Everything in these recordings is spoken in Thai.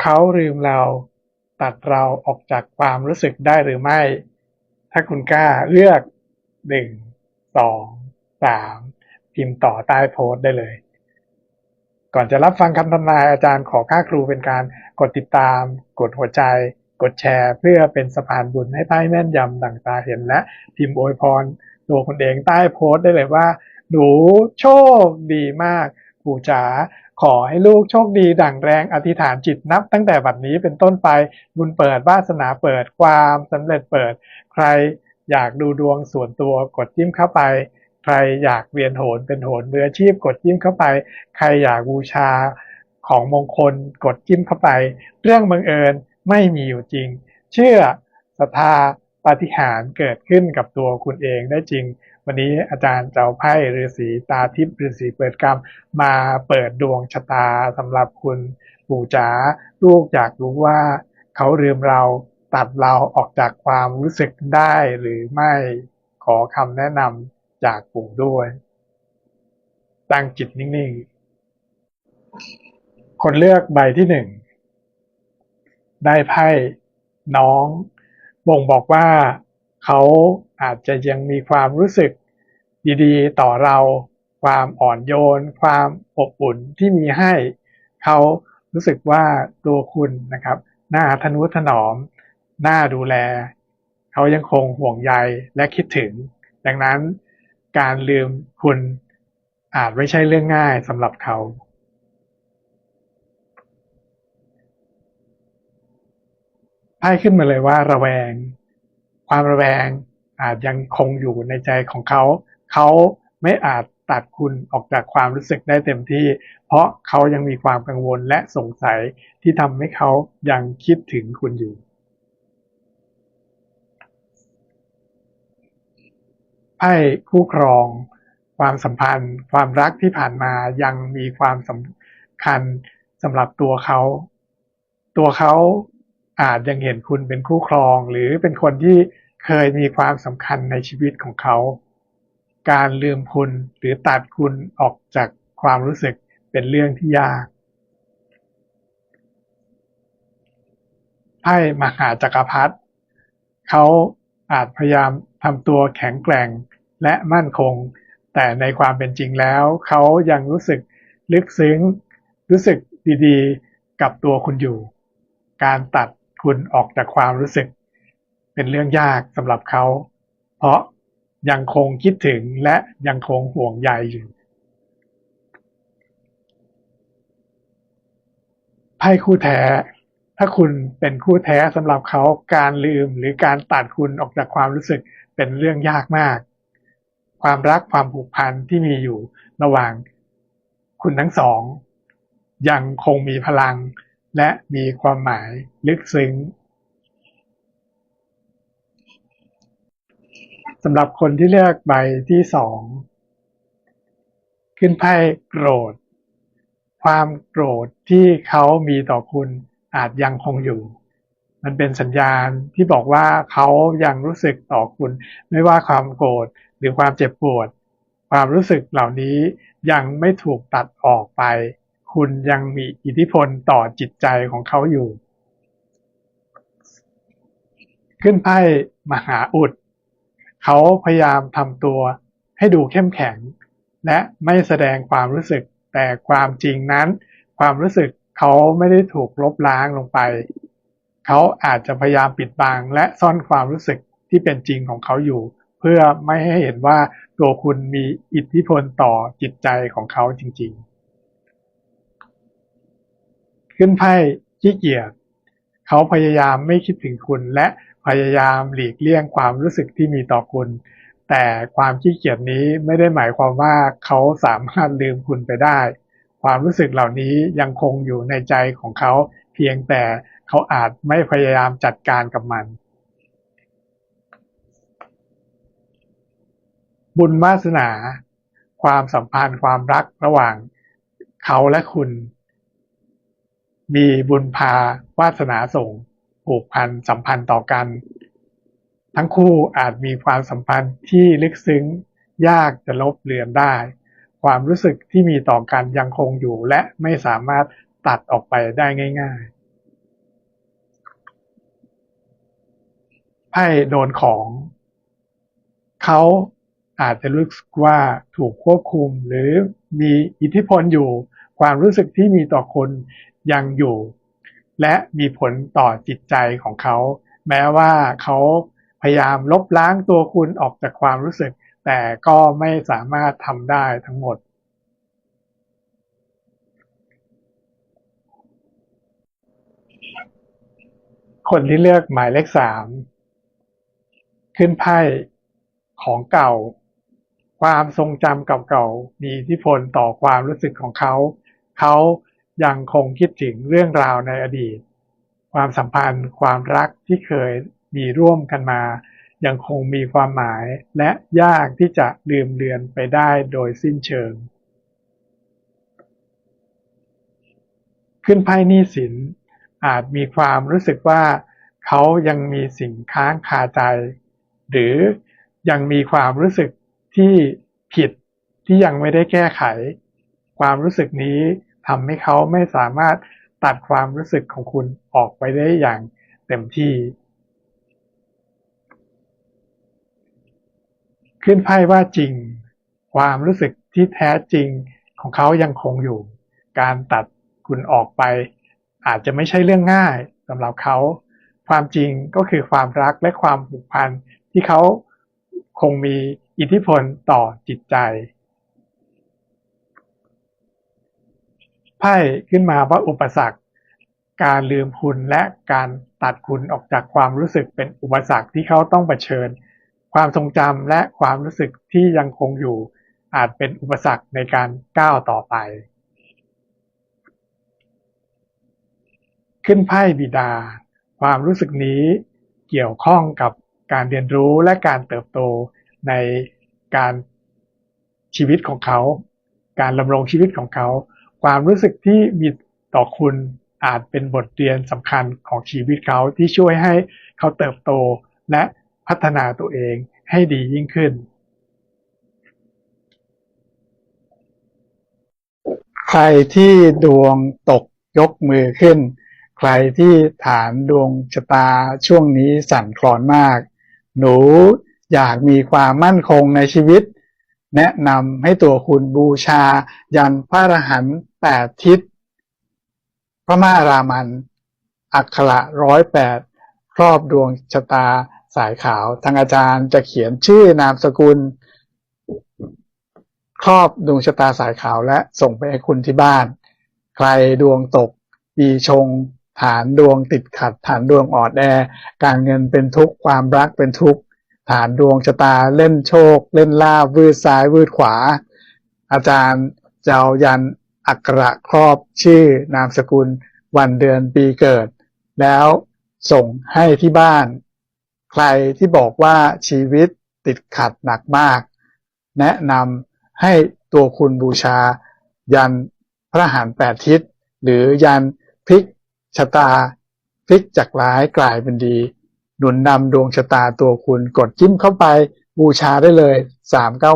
เขาลืมเรา ตัดเราออกจากความรู้สึกได้หรือไม่ ถ้าคุณกล้าเลือกหนึ่งสองสามพิมพ์ต่อใต้โพสต์ได้เลย ก่อนจะรับฟังคำทำนายอาจารย์ขอค่าครูเป็นการกดติดตาม กดหัวใจ กดแชร์ เพื่อเป็นสะพานบุญให้ไพ่แม่นยำดังตาเห็นและ พิมพ์อวยพรตัวคุณเองใต้โพสต์ได้เลยว่า หนูโชคดีมากปู่จ๋า ขอให้ลูกโชคดีดั่งแรงอธิษฐานจิตนับ ตั้งแต่บัดนี้เป็นต้นไปบุญเปิดวาสนาเปิดความสำเร็จเปิด ใครอยากดูดวงส่วนตัวกดจิ้มเข้าไป ใครอยากเวียนโหนเป็นโหนมืออาชีพกดจิ้มเข้าไป ใครอยากบูชาของมงคลกดจิ้มเข้าไป เรื่องบังเอิญไม่มีอยู่จริง เชื่อศรัทธาปาฏิหาริย์เกิดขึ้นกับตัวคุณเองได้จริง วันนี้อาจารย์เจ้าไพ่ฤาษีตาทิพย์ฤาษีเปิดกรรม มาเปิดดวงชะตาสำหรับคุณปู่จ๋าลูกอยากรู้ว่าเขาลืมเราตัดเราออกจากความรู้สึกได้หรือไม่ขอคำแนะนำจากปู่ด้วย ตั้งจิตนิ่งๆ คนเลือกใบที่หนึ่ง ได้ไพ่น้อง บ่งบอกว่าเขาอาจจะยังมีความรู้สึก ดีๆ ต่อเรา ความอ่อนโยน ความอบอุ่นที่มีให้เขารู้สึกว่าตัวคุณนะครับน่าทนุถนอมน่าดูแล เขายังคงห่วงใยและคิดถึง ดังนั้นการลืมคุณอาจไม่ใช่เรื่องง่ายสำหรับเขา ไพ่ขึ้นมาเลยว่าระแวง ความระแวงอาจยังคงอยู่ในใจของเขา เขาไม่อาจตัดคุณออกจากความรู้สึกได้เต็มที่ เพราะเขายังมีความกังวลและสงสัยที่ทำให้เขายังคิดถึงคุณอยู่ ไพ่คู่ครอง ความสัมพันธ์ ความรักที่ผ่านมายังมีความสำคัญสำหรับตัวเขา ตัวเขาอาจยังเห็นคุณเป็นคู่ครอง หรือเป็นคนที่เคยมีความสำคัญในชีวิตของเขา การลืมคุณหรือตัดคุณออกจากความรู้สึกเป็นเรื่องที่ยากไพ่มหาจักรพรรดิเขาอาจพยายามทำตัวแข็งแกร่งและมั่นคง แต่ในความเป็นจริงแล้ว เขายังรู้สึกลึกซึ้ง รู้สึกดีๆ กับตัวคุณอยู่ การตัดคุณออกจากความรู้สึก เป็นเรื่องยากสำหรับเขา เพราะ ยังคงคิดถึงและยังคงห่วงใยอยู่ไพ่คู่แท้ ถ้าคุณเป็นคู่แท้สำหรับเขาการลืมหรือการตัดคุณออกจากความรู้สึกเป็นเรื่องยากมาก ความรักความผูกพันที่มีอยู่ระหว่างคุณทั้งสอง ยังคงมีพลังและมีความหมายลึกซึ้ง สำหรับคนที่เลือกใบที่สองขึ้นไพ่โกรธ ความโกรธที่เขามีต่อคุณอาจยังคงอยู่ มันเป็นสัญญาณที่บอกว่าเขายังรู้สึกต่อคุณ ไม่ว่าความโกรธหรือความเจ็บปวด ความรู้สึกเหล่านี้ยังไม่ถูกตัดออกไป คุณยังมีอิทธิพลต่อจิตใจของเขาอยู่ ขึ้นไพ่มหาอุด เขาพยายามทำตัวให้ดูเข้มแข็ง และไม่แสดงความรู้สึก แต่ความจริงนั้น ความรู้สึกเขาไม่ได้ถูกลบล้างลงไป เขาอาจจะพยายามปิดบังและซ่อนความรู้สึกที่เป็นจริงของเขาอยู่ เพื่อไม่ให้เห็นว่าตัวคุณมีอิทธิพลต่อจิตใจของเขาจริง ๆ ขึ้นไพ่ขี้เกียจเขาพยายามไม่คิดถึงคุณและ พยายามหลีกเลี่ยงความรู้สึกที่มีต่อคุณ แต่ความขี้เกียจนี้ไม่ได้หมายความว่าเขาสามารถลืมคุณไปได้ ความรู้สึกเหล่านี้ยังคงอยู่ในใจของเขา เพียงแต่เขาอาจไม่พยายามจัดการกับมัน บุญวาสนา ความสัมพันธ์ความรักระหว่างเขาและคุณ มีบุญพาวาสนาส่ง ผูกพันสัมพันธ์ต่อกัน ทั้งคู่อาจมีความสัมพันธ์ที่ลึกซึ้ง ยากจะลบเลือนได้ ความรู้สึกที่มีต่อกันยังคงอยู่และไม่สามารถตัดออกไปได้ง่ายๆให้โดนของ เขาอาจจะรู้สึกว่าถูกควบคุมหรือมีอิทธิพลอยู่ ความรู้สึกที่มีต่อคนยังอยู่ และมีผลต่อจิตใจของเขา แม้ว่าเขาพยายามลบล้างตัวคุณออกจากความรู้สึก แต่ก็ไม่สามารถทำได้ทั้งหมด คนที่เลือกหมายเลขสามขึ้นไพ่ของเก่า ความทรงจำเก่าๆมีอิทธิพลต่อความรู้สึกของเขา เขา ยังคงคิดถึงเรื่องราวในอดีต ความสัมพันธ์ ความรักที่เคยมีร่วมกันมา ยังคงมีความหมายและยากที่จะลืมเลือนไปได้โดยสิ้นเชิง ขึ้นไพ่นี้สินอาจมีความรู้สึกว่าเขายังมีสิ่งค้างคาใจ หรือยังมีความรู้สึกที่ผิดที่ยังไม่ได้แก้ไข ความรู้สึกนี้ ทำให้เขาไม่สามารถตัดความรู้สึกของคุณออกไปได้อย่างเต็มที่ ขึ้นไพ่ว่าจริง ความรู้สึกที่แท้จริงของเขายังคงอยู่ การตัดคุณออกไป อาจจะไม่ใช่เรื่องง่ายสำหรับเขา ความจริงก็คือความรักและความผูกพันที่เขาคงมีอิทธิพลต่อจิตใจ ไพ่ขึ้นมาว่าอุปสรรค การลืมคุณและการตัดคุณออกจากความรู้สึกเป็นอุปสรรคที่เขาต้องเผชิญ ความทรงจำและความรู้สึกที่ยังคงอยู่ อาจเป็นอุปสรรคในการก้าวต่อไป ขึ้นไพ่บิดา ความรู้สึกนี้เกี่ยวข้องกับการเรียนรู้และการเติบโตในการชีวิตของเขา การดำรงชีวิตของเขา ความรู้สึกที่มีต่อคุณอาจเป็นบทเรียนสำคัญของชีวิตเขาที่ช่วยให้เขาเติบโตและพัฒนาตัวเองให้ดียิ่งขึ้น ใครที่ดวงตกยกมือขึ้น ใครที่ฐานดวงชะตาช่วงนี้สั่นคลอนมาก หนูอยากมีความมั่นคงในชีวิต แนะนำให้ตัวคุณบูชายันพระอรหันต์ แปดทิศ พระมารามัน อักขระร้อยแปดครอบดวงชะตาสายขาวทางอาจารย์จะเขียนชื่อนามสกุล ครอบดวงชะตาสายขาวและส่งไปให้คุณที่บ้าน ใครดวงตกปีชง ฐานดวงติดขัด ฐานดวงอ่อนแอ การเงินเป็นทุกข์ความรักเป็นทุกข์ฐานดวงชะตาเล่นโชค เล่นลาบวืดซ้าย วืดขวา อาจารย์จะเอายัน อักระครอบชื่อนามสกุล วันเดือนปีเกิด แล้วส่งให้ที่บ้าน ใครที่บอกว่าชีวิตติดขัดหนักมาก แนะนำให้ตัวคุณบูชา ยันพระหารแปดทิศ หรือยันพลิกชะตาพลิกจากร้ายกลายเป็นดี หนุนนำดวงชะตาตัวคุณกดจิ้มเข้าไปบูชาได้เลย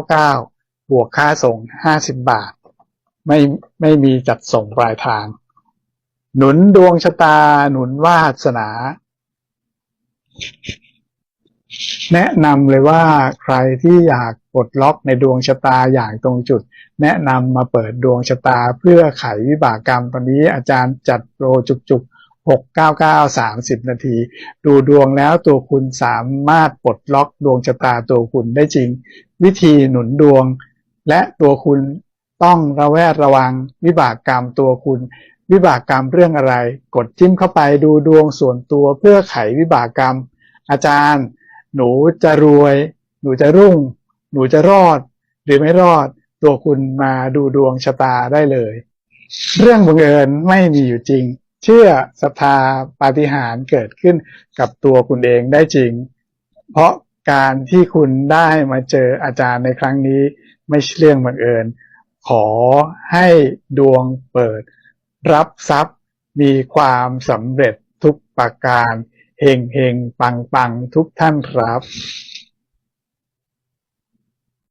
399 บวกค่าส่ง 50 บาท ไม่ไม่มีจัดส่งปลายทาง หนุนดวงชะตา หนุนวาสนา แนะนำเลยว่าใครที่อยากปลดล็อกในดวงชะตาอย่างตรงจุด แนะนำมาเปิดดวงชะตาเพื่อไขวิบากกรรมตอนนี้อาจารย์จัดโปรจุกหกเก้าเก้าสามสิบนาที ดูดวงแล้วตัวคุณสามารถปลดล็อกดวงชะตาตัวคุณได้จริง วิธีหนุนดวง และตัวคุณ ต้องระแวดระวังวิบากกรรมตัวคุณ วิบากกรรมเรื่องอะไร กดจิ้มเข้าไปดูดวงส่วนตัวเพื่อไขวิบากกรรม อาจารย์ หนูจะรวย หนูจะรุ่ง หนูจะรอด หรือไม่รอด ตัวคุณมาดูดวงชะตาได้เลย เรื่องบังเอิญไม่มีอยู่จริง เชื่อศรัทธาปาฏิหาริย์เกิดขึ้นกับตัวคุณเองได้จริง เพราะการที่คุณได้มาเจออาจารย์ในครั้งนี้ไม่ใช่เรื่องบังเอิญ ขอให้ดวงเปิด รับทรัพย์มีความสำเร็จทุกประการเฮงเฮงปังปังทุกท่านครับ